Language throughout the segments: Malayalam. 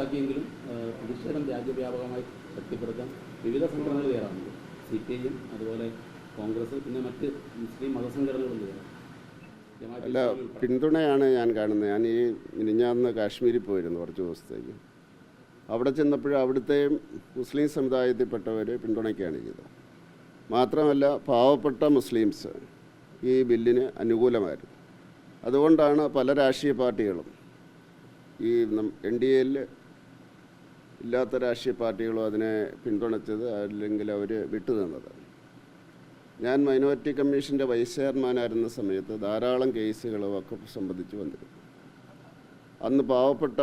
പാസ്സാക്കിയെങ്കിലും പ്രതിഷേധം രാജ്യവ്യാപകമായി ശക്തിപ്പെടുത്താൻ വിവിധ സംഘടനകൾ തയ്യാറാണുണ്ട് സി പി ഐയും അതുപോലെ കോൺഗ്രസ് പിന്നെ മറ്റ് മുസ്ലിം മതസംഘടനകളും തയ്യാറാണ്. അല്ല പിന്തുണയാണ് ഞാൻ കാണുന്നത്. ഞാൻ ഈ മിനിഞ്ഞാന്ന് കാശ്മീരിൽ പോയിരുന്നു കുറച്ച് ദിവസത്തേക്ക്. അവിടെ ചെന്നപ്പോൾ അവിടുത്തെയും മുസ്ലിം സമുദായത്തിൽപ്പെട്ടവർ പിന്തുണയ്ക്കുകയാണ് ചെയ്തത്. മാത്രമല്ല പാവപ്പെട്ട മുസ്ലിംസ് ഈ ബില്ലിന് അനുകൂലമായിരുന്നു. അതുകൊണ്ടാണ് പല രാഷ്ട്രീയ പാർട്ടികളും ഈ എൻ ഡി എയിൽ ഇല്ലാത്ത രാഷ്ട്രീയ പാർട്ടികളും അതിനെ പിന്തുണച്ചത് അല്ലെങ്കിൽ അവർ വിട്ടുനിന്നത്. ഞാൻ മൈനോറിറ്റി കമ്മീഷന്റെ വൈസ് ചെയർമാനായിരുന്ന സമയത്ത് ധാരാളം കേസുകൾ വക്കഫ് സംബന്ധിച്ച് വന്നിരുന്നു. അന്ന് പാവപ്പെട്ട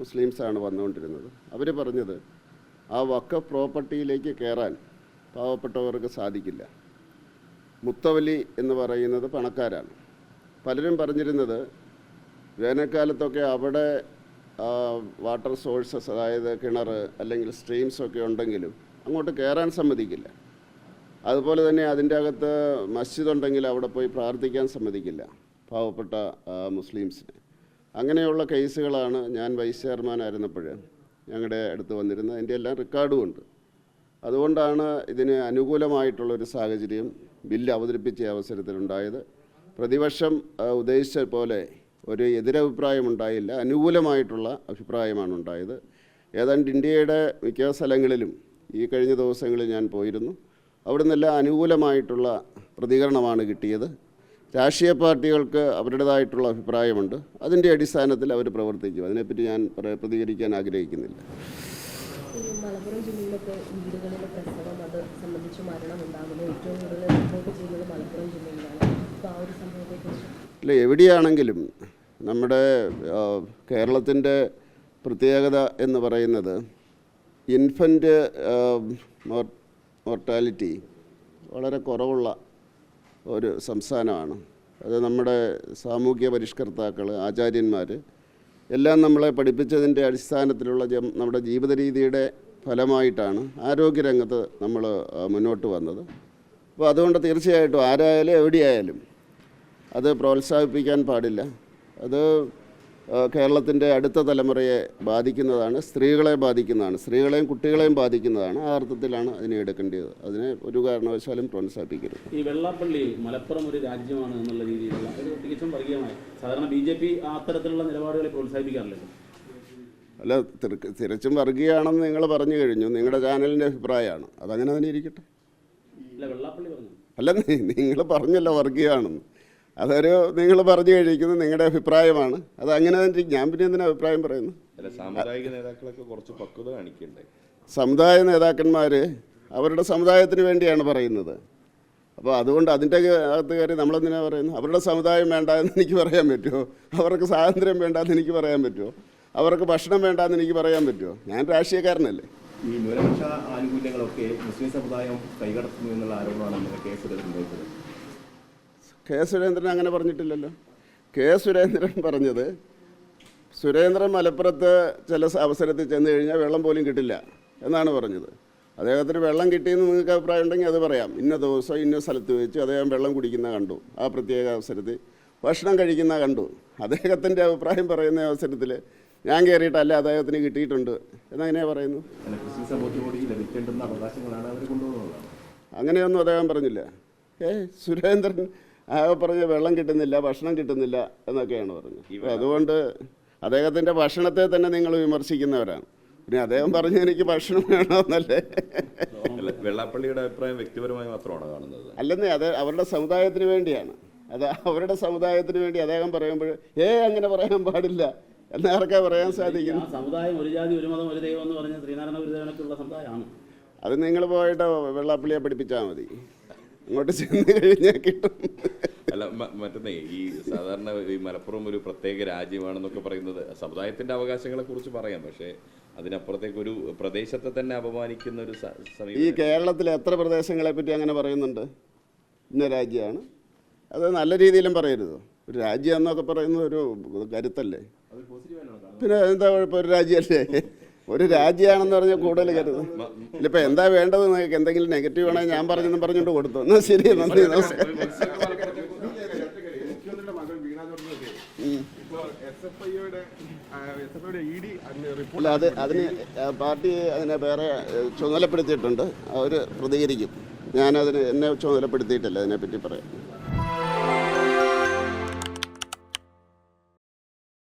മുസ്ലിംസാണ് വന്നുകൊണ്ടിരുന്നത്. അവർ പറഞ്ഞത് ആ വക്ക പ്രോപ്പർട്ടിയിലേക്ക് കയറാൻ പാവപ്പെട്ടവർക്ക് സാധിക്കില്ല. മുത്തവലി എന്ന് പറയുന്നത് പണക്കാരാണ്. പലരും പറഞ്ഞിരുന്നത് വേനൽക്കാലത്തൊക്കെ അവിടെ വാട്ടർ സോഴ്സസ് അതായത് കിണർ അല്ലെങ്കിൽ സ്ട്രീംസ് ഒക്കെ ഉണ്ടെങ്കിലും അങ്ങോട്ട് കയറാൻ സമ്മതിക്കില്ല. അതുപോലെ തന്നെ അതിന്റെ അകത്ത് മസ്ജിദ് ഉണ്ടെങ്കിൽ അവിടെ പോയി പ്രാർത്ഥിക്കാൻ സമ്മതിക്കില്ല പാവപ്പെട്ട മുസ്ലിംസിന്. അങ്ങനെയുള്ള കേസുകളാണ് ഞാൻ വൈസ് ചെയർമാനായിരുന്നപ്പോൾ ഞങ്ങളുടെ അടുത്ത് വന്നിരുന്നത്. അതിന്റെ എല്ലാം റെക്കോർഡും ഉണ്ട്. അതുകൊണ്ടാണ് ഇതിന് അനുകൂലമായിട്ടുള്ളൊരു സാഹചര്യം ബില്ല് അവതരിപ്പിച്ച അവസരത്തിലുണ്ടായത്. പ്രതിപക്ഷം ഉദ്ദേശിച്ച പോലെ ഒരു എതിരഭിപ്രായം ഉണ്ടായില്ല അനുകൂലമായിട്ടുള്ള അഭിപ്രായമാണ് ഉണ്ടായത്. ഏതാണ്ട് ഇന്ത്യയുടെ മിക്ക സ്ഥലങ്ങളിലും ഈ കഴിഞ്ഞ ദിവസങ്ങളിൽ ഞാൻ പോയിരുന്നു. അവിടെ നിന്നെല്ലാം അനുകൂലമായിട്ടുള്ള പ്രതികരണമാണ് കിട്ടിയത്. രാഷ്ട്രീയ പാർട്ടികൾക്ക് അവരുടേതായിട്ടുള്ള അഭിപ്രായമുണ്ട്. അതിന്റെ അടിസ്ഥാനത്തിൽ അവർ പ്രവർത്തിക്കും അതിനെപ്പറ്റി ഞാൻ പ്രതികരിക്കാൻ ആഗ്രഹിക്കുന്നില്ല. മലപ്പുറം ജില്ലയിലൊക്കെ വീടുകളിലെ പ്രസവം അത് സംബന്ധിച്ച് മരണം ഉണ്ടാകുന്നത് ഏറ്റവും കൂടുതൽ റിപ്പോർട്ട് ചെയ്യുന്നത് മലപ്പുറം ജില്ലയിലാണ്. അല്ല എവിടെയാണെങ്കിലും നമ്മുടെ കേരളത്തിന്റെ പ്രത്യേകത എന്ന് പറയുന്നത് ഇൻഫന്റ് മോർട്ടാലിറ്റി വളരെ കുറവുള്ള ഒരു സംസ്ഥാനമാണ്. അത് നമ്മുടെ സാമൂഹ്യ പരിഷ്കർത്താക്കൾ ആചാര്യന്മാർ എല്ലാം നമ്മളെ പഠിപ്പിച്ചതിന്റെ അടിസ്ഥാനത്തിലുള്ള നമ്മുടെ ജീവിത രീതിയുടെ ഫലമായിട്ടാണ് ആരോഗ്യരംഗത്ത് നമ്മൾ മുന്നോട്ട് വന്നത്. അപ്പോൾ അതുകൊണ്ട് തീർച്ചയായിട്ടും ആരായാലും എവിടെയായാലും അത് പ്രോത്സാഹിപ്പിക്കാൻ പാടില്ല. അത് കേരളത്തിന്റെ അടുത്ത തലമുറയെ ബാധിക്കുന്നതാണ് സ്ത്രീകളെ ബാധിക്കുന്നതാണ് സ്ത്രീകളെയും കുട്ടികളെയും ബാധിക്കുന്നതാണ്. ആ അർത്ഥത്തിലാണ് അതിനെ എടുക്കേണ്ടത്. അതിനെ ഒരു കാരണവശാലും പ്രോത്സാഹിപ്പിക്കരുത്. ഈ വെള്ളാപ്പള്ളി മലപ്പുറം ഒരു രാജ്യമാണ് എന്നുള്ള രീതിയിലുള്ള ഒരു തികച്ചും വർഗീയമായി സാധാരണ ബി ജെ പി അത്തരത്തിലുള്ള നിലപാടുകളെ പ്രോത്സാഹിപ്പിക്കാറില്ലല്ലോ അല്ല തിരച്ചും വർഗീയമാണെന്ന് നിങ്ങൾ പറഞ്ഞു കഴിഞ്ഞു. നിങ്ങളുടെ ചാനലിന്റെ അഭിപ്രായമാണ്. അതങ്ങനെ തന്നെ ഇരിക്കട്ടെ. അല്ല വെള്ളാപ്പള്ളി പറഞ്ഞു? അല്ല നിങ്ങൾ പറഞ്ഞല്ലോ വർഗീയമാണെന്ന് അതൊരു നിങ്ങൾ പറഞ്ഞു കഴിക്കുന്നത് നിങ്ങളുടെ അഭിപ്രായമാണ്. അത് അങ്ങനെ തന്നെ ഞാൻ പിന്നെ എന്തിനാ അഭിപ്രായം പറയുന്നു അല്ല സാമുദായിക നേതാക്കളൊക്കെ കുറച്ച് പക്വത കാണിക്കണ്ടേ? സമുദായ നേതാക്കന്മാർ അവരുടെ സമുദായത്തിന് വേണ്ടിയാണ് പറയുന്നത്. അപ്പോൾ അതുകൊണ്ട് അതിന്റെ അകത്ത് കയറി നമ്മളെന്തിനാ പറയുന്നത്? അവരുടെ സമുദായം വേണ്ട എന്ന് എനിക്ക് പറയാൻ പറ്റുമോ? അവർക്ക് സ്വാതന്ത്ര്യം വേണ്ട എന്ന് എനിക്ക് പറയാൻ പറ്റുമോ? അവർക്ക് ഭക്ഷണം വേണ്ട എന്ന് എനിക്ക് പറയാൻ പറ്റുമോ? ഞാൻ രാഷ്ട്രീയക്കാരനല്ലേ. ഈ ന്യൂനപക്ഷ ആനുകൂല്യങ്ങളൊക്കെ മുസ്ലിം സമുദായം കൈകടത്തുന്നു എന്നുള്ള ആരോപണമാണ് കേസുകൾ ഉന്നയിച്ചത് കെ സുരേന്ദ്രൻ അങ്ങനെ പറഞ്ഞിട്ടില്ലല്ലോ. കെ സുരേന്ദ്രൻ പറഞ്ഞത് സുരേന്ദ്രൻ മലപ്പുറത്ത് ചില അവസരത്തിൽ ചെന്ന് കഴിഞ്ഞാൽ വെള്ളം പോലും കിട്ടില്ല എന്നാണ് പറഞ്ഞത്. അദ്ദേഹത്തിന് വെള്ളം കിട്ടിയെന്ന് നിങ്ങൾക്ക് അഭിപ്രായം ഉണ്ടെങ്കിൽ അത് പറയാം. ഇന്ന ദിവസം ഇന്ന സ്ഥലത്ത് വെച്ച് അദ്ദേഹം വെള്ളം കുടിക്കുന്ന കണ്ടു ആ പ്രത്യേക അവസരത്തിൽ. ഭക്ഷണം കഴിക്കുന്ന കണ്ടു. അദ്ദേഹത്തിന്റെ അഭിപ്രായം പറയുന്ന അവസരത്തിൽ ഞാൻ കയറിയിട്ടല്ല അദ്ദേഹത്തിന് കിട്ടിയിട്ടുണ്ട്. എന്നങ്ങനെയാണ് പറയുന്നു? അങ്ങനെയൊന്നും അദ്ദേഹം പറഞ്ഞില്ല. ഏ സുരേന്ദ്രൻ പറഞ്ഞ വെള്ളം കിട്ടുന്നില്ല ഭക്ഷണം കിട്ടുന്നില്ല എന്നൊക്കെയാണ് പറഞ്ഞത്. അതുകൊണ്ട് അദ്ദേഹത്തിന്റെ ഭക്ഷണത്തെ തന്നെ നിങ്ങൾ വിമർശിക്കുന്നവരാണ്. പിന്നെ അദ്ദേഹം പറഞ്ഞു എനിക്ക് ഭക്ഷണം വേണമെന്നല്ലേ? വെള്ളാപ്പള്ളിയുടെ അഭിപ്രായം വ്യക്തിപരമായി മാത്രമാണ് കാണുന്നത്? അല്ലെന്നേ അത് അവരുടെ സമുദായത്തിന് വേണ്ടിയാണ്. അത് അവരുടെ സമുദായത്തിന് വേണ്ടി അദ്ദേഹം പറയുമ്പോൾ ഏ അങ്ങനെ പറയാൻ പാടില്ല. എന്നാർക്കാ പറയാൻ സാധിക്കും സമുദായം ഒരു ജാതി ഒരു മതം ഒരു ദൈവം എന്ന് പറഞ്ഞ ശ്രീനാരായണ ഗുരുദേവനൊക്കെയുള്ള സമുദായമാണ്. അത് നിങ്ങൾ പോയിട്ട് വെള്ളാപ്പള്ളിയെ പഠിപ്പിച്ചാൽ മതി. അങ്ങോട്ട് ചെന്ന് കഴിഞ്ഞാൽ കിട്ടും. അല്ല മറ്റന്നേ ഈ സാധാരണ ഈ മലപ്പുറം ഒരു പ്രത്യേക രാജ്യമാണെന്നൊക്കെ പറയുന്നത് സമുദായത്തിന്റെ അവകാശങ്ങളെ കുറിച്ച് പറയാം. പക്ഷേ അതിനപ്പുറത്തേക്ക് ഒരു പ്രദേശത്തെ തന്നെ അപമാനിക്കുന്ന ഒരു ഈ കേരളത്തിൽ കേരളത്തിലെ എത്ര പ്രദേശങ്ങളെ പറ്റി അങ്ങനെ പറയുന്നുണ്ട്? ഇന്ന രാജ്യമാണ്. അത് നല്ല രീതിയിലും പറയരുത്. ഒരു രാജ്യം എന്നൊക്കെ പറയുന്നത് ഒരു കരുത്തല്ലേ? പിന്നെ എന്താ കുഴപ്പം? ഒരു രാജ്യമല്ലേ? ഒരു രാജ്യമാണെന്ന് പറഞ്ഞാൽ കൂടുതൽ കരുത്. ഇല്ലിപ്പോൾ എന്താ വേണ്ടത് നിങ്ങൾക്ക്? എന്തെങ്കിലും നെഗറ്റീവ് ആണെങ്കിൽ ഞാൻ പറഞ്ഞെന്നും പറഞ്ഞുകൊണ്ട് കൊടുത്തു. എന്നാ ശരി നന്ദി നമസ്കാരം അത് അതിന് പാർട്ടി അതിനെ വേറെ ചുമതലപ്പെടുത്തിയിട്ടുണ്ട്. അവർ പ്രതികരിക്കും. ഞാനതിന് എന്നെ ചുമതലപ്പെടുത്തിയിട്ടില്ല അതിനെപ്പറ്റി പറയാം